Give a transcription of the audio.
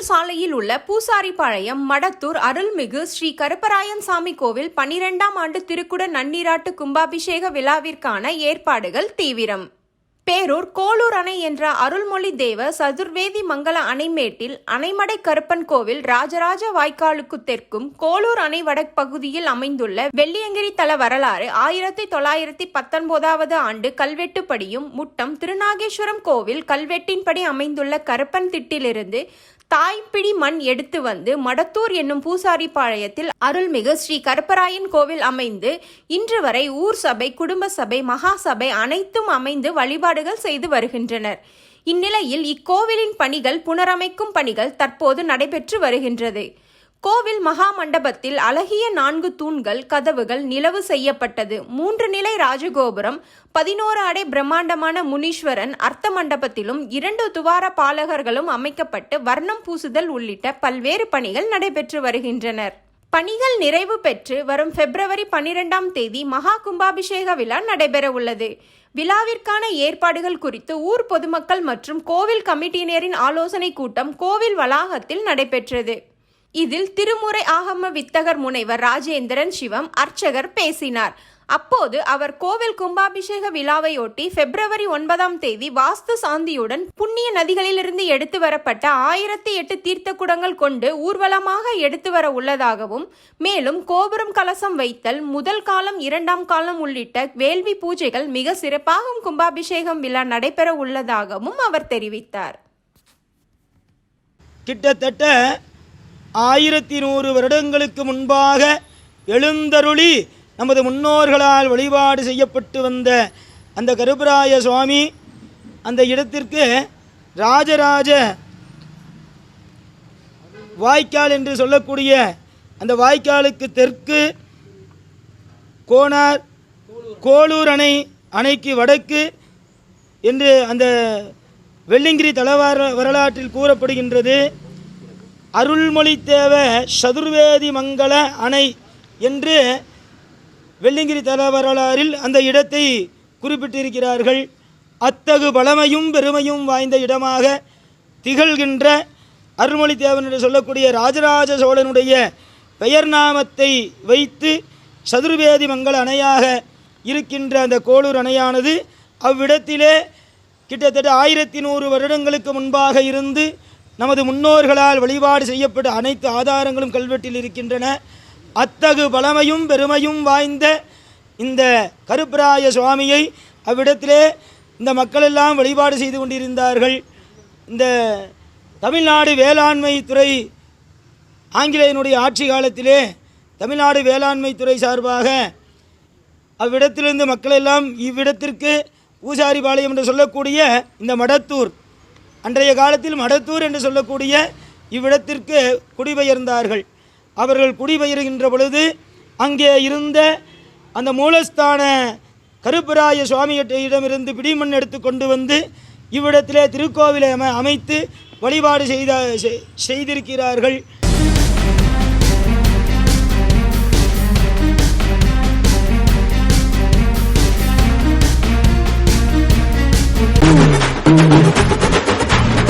சாலையில் உள்ள பூசாரிப்பாளையம் மடத்தூர் அருள்மிகு ஸ்ரீ கருப்பராயன் சாமி கோவில் பனிரெண்டாம் ஆண்டு திருக்குட நன்னீராட்டு கும்பாபிஷேக விழாவிற்கான ஏற்பாடுகள் தீவிரம். பேரூர் கோளூர் அணை என்ற அருள்மொழி தேவ சதுர்வேதி மங்கல அணைமேட்டில் அணைமடை கருப்பன் கோவில் ராஜராஜ வாய்க்காலுக்கு தெற்கும் கோளூர் அணை வடப்பகுதியில் அமைந்துள்ள வெள்ளியங்கிரி தல வரலாறு ஆயிரத்தி தொள்ளாயிரத்தி பத்தொன்பதாவது ஆண்டு கல்வெட்டுப்படியும் முட்டம் திருநாகேஸ்வரம் கோவில் கல்வெட்டின்படி அமைந்துள்ள கருப்பன் திட்டிலிருந்து தாய்ப்பிடி மண் எடுத்து வந்து மடத்தூர் என்னும் பூசாரி பாளையத்தில் அருள்மிகு ஸ்ரீ கருப்பராயன் கோவில் அமைந்து இன்று வரை ஊர் சபை குடும்ப சபை மகா சபை அனைத்தும் அமைந்து வழிபாடுகள் செய்து வருகின்றனர். இந்நிலையில் இக்கோவிலின் பணிகள் புனரமைக்கும் பணிகள் தற்போது நடைபெற்று வருகின்றது. கோவில் மகா மண்டபத்தில் அழகிய நான்கு தூண்கள் கதவுகள் நிலவு செய்யப்பட்டது. மூன்று நிலை ராஜகோபுரம் பதினோரு அடை பிரம்மாண்டமான முனீஸ்வரன் அர்த்த மண்டபத்திலும் இரண்டு துவார பாலகர்களும் அமைக்கப்பட்டு வர்ணம் பூசுதல் உள்ளிட்ட பல்வேறு பணிகள் நடைபெற்று வருகின்றனர். பணிகள் நிறைவு பெற்று வரும் பிப்ரவரி பன்னிரெண்டாம் தேதி மகா கும்பாபிஷேக விழா நடைபெற உள்ளது. விழாவிற்கான ஏற்பாடுகள் குறித்து ஊர் பொதுமக்கள் மற்றும் கோவில் கமிட்டியினரின் ஆலோசனை கூட்டம் கோவில் வளாகத்தில் நடைபெற்றது. இதில் திருமுறை ஆகம வித்தகர் முனைவர் ராஜேந்திரன் சிவம் அர்ச்சகர் பேசினார். அப்போது அவர் கோவில் கும்பாபிஷேக விழாவையொட்டி பிப்ரவரி ஒன்பதாம் தேதி வாஸ்து சாந்தியுடன் புண்ணிய நதிகளிலிருந்து எடுத்து வரப்பட்ட ஆயிரத்தி எட்டு தீர்த்த குடங்கள் கொண்டு ஊர்வலமாக எடுத்து வர உள்ளதாகவும் மேலும் கோபுரம் கலசம் வைத்தல் முதல் காலம் இரண்டாம் காலம் உள்ளிட்ட வேள்வி பூஜைகள் மிக சிறப்பாக கும்பாபிஷேகம் விழா நடைபெற உள்ளதாகவும் அவர் தெரிவித்தார். கிட்டத்தட்ட ஆயிரத்தி நூறு வருடங்களுக்கு முன்பாக எழுந்தருளி நமது முன்னோர்களால் வழிபாடு செய்யப்பட்டு வந்த அந்த கருப்பராய சுவாமி அந்த இடத்திற்கு ராஜராஜ வாய்க்கால் என்று சொல்லக்கூடிய அந்த வாய்க்காலுக்கு தெற்கு கோனார் கோளூர் அணை அணைக்கு வடக்கு என்று அந்த வெள்ளிங்கிரி தலவார வரலாற்றில் கூறப்படுகின்றது. அருள்மொழி தேவ சதுர்வேதி மங்கள அணை என்று வெள்ளிங்கிரி தல வரலாறில் அந்த இடத்தை குறிப்பிட்டிருக்கிறார்கள். அத்தகு பழமையும் பெருமையும் வாய்ந்த இடமாக திகழ்கின்ற அருள்மொழி தேவன் என்று சொல்லக்கூடிய ராஜராஜ சோழனுடைய பெயர் நாமத்தை வைத்து சதுர்வேதி மங்கள அணையாக இருக்கின்ற அந்த கோளூர் அணையானது அவ்விடத்திலே கிட்டத்தட்ட ஆயிரத்தி நூறு வருடங்களுக்கு முன்பாக இருந்து நமது முன்னோர்களால் வழிபாடு செய்யப்பட்ட அனைத்து ஆதாரங்களும் கல்வெட்டில் இருக்கின்றன. அத்தகு பழமையும் பெருமையும் வாய்ந்த இந்த கருப்பராய சுவாமியை அவ்விடத்திலே இந்த மக்களெல்லாம் வழிபாடு செய்து கொண்டிருந்தார்கள். இந்த தமிழ்நாடு வேளாண்மை துறை ஆங்கிலேயனுடைய ஆட்சி காலத்திலே தமிழ்நாடு வேளாண்மை துறை சார்பாக அவ்விடத்திலிருந்து மக்களெல்லாம் இவ்விடத்திற்கு இவ்விடத்திற்கு பூசாரிபாளையம் என்று சொல்லக்கூடிய இந்த மடத்தூர் அன்றைய காலத்தில் மடத்தூர் என்று சொல்லக்கூடிய இவ்விடத்திற்கு குடிபெயர்ந்தார்கள். அவர்கள் குடிபெயர்கின்ற பொழுது அங்கே இருந்த அந்த மூலஸ்தான கருப்பராய சுவாமியிடமிருந்து பிடிமண் எடுத்து கொண்டு வந்து இவ்விடத்திலே திருக்கோவிலை அமைத்து வழிபாடு செய்த செ- செய்திருக்கிறார்கள்.